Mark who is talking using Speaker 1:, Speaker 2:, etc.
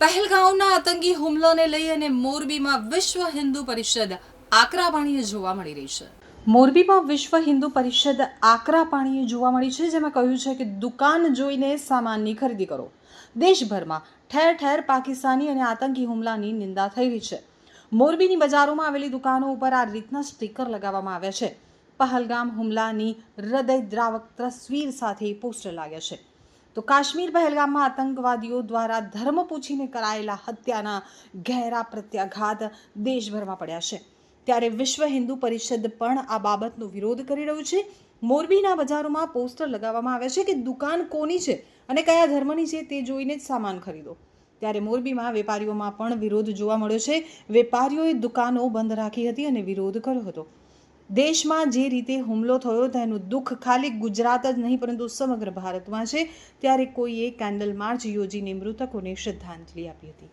Speaker 1: પહેલગાંવના આતંકી હુમલોને લઈ અને મોરબીમાં વિશ્વ હિન્દુ પરિષદ આકરા પાણીએ જોવા મળી રહી છે. મોરબીમાં વિશ્વ હિન્દુ પરિષદ આકરા પાણીએ જોવા મળી છે, જેમાં કહ્યું છે કે દુકાન જોઈને સામાનની ખરીદી કરો. દેશભરમાં ઠેર ઠેર પાકિસ્તાની અને આતંકી હુમલાની નિંદા થઈ રહી છે. મોરબીની બજારોમાં આવેલી દુકાનો ઉપર આ રીતના સ્ટીકર લગાવવામાં આવ્યા છે. પહલગામ હુમલાની હૃદયદ્રાવક તસવીર સાથે પોસ્ટર લાગ્યા છે. તો કાશ્મીર પહેલગામમાં આતંકવાદીઓ દ્વારા ધર્મ પૂછીને કરાયેલા હત્યાના ગહેરા પ્રત્યાઘાત દેશભરમાં પડ્યા છે. ત્યારે વિશ્વ હિન્દુ પરિષદ પણ આ બાબતનો વિરોધ કરી રહ્યું છે. મોરબીના બજારોમાં પોસ્ટર લગાવવામાં આવ્યા છે કે દુકાન કોની છે અને કયા ધર્મની છે તે જોઈને જ સામાન ખરીદો. ત્યારે મોરબીમાં વેપારીઓમાં પણ વિરોધ જોવા મળ્યો છે. વેપારીઓએ દુકાનો બંધ રાખી હતી અને વિરોધ કર્યો હતો. દેશમાં જે રીતે હુમલો થયો તેનું દુઃખ ખાલી ગુજરાત જ નહીં, પરંતુ સમગ્ર ભારતમાં છે. ત્યારે કોઈએ કેન્ડલ માર્ચ યોજીને મૃતકોને શ્રદ્ધાંજલિ આપી હતી.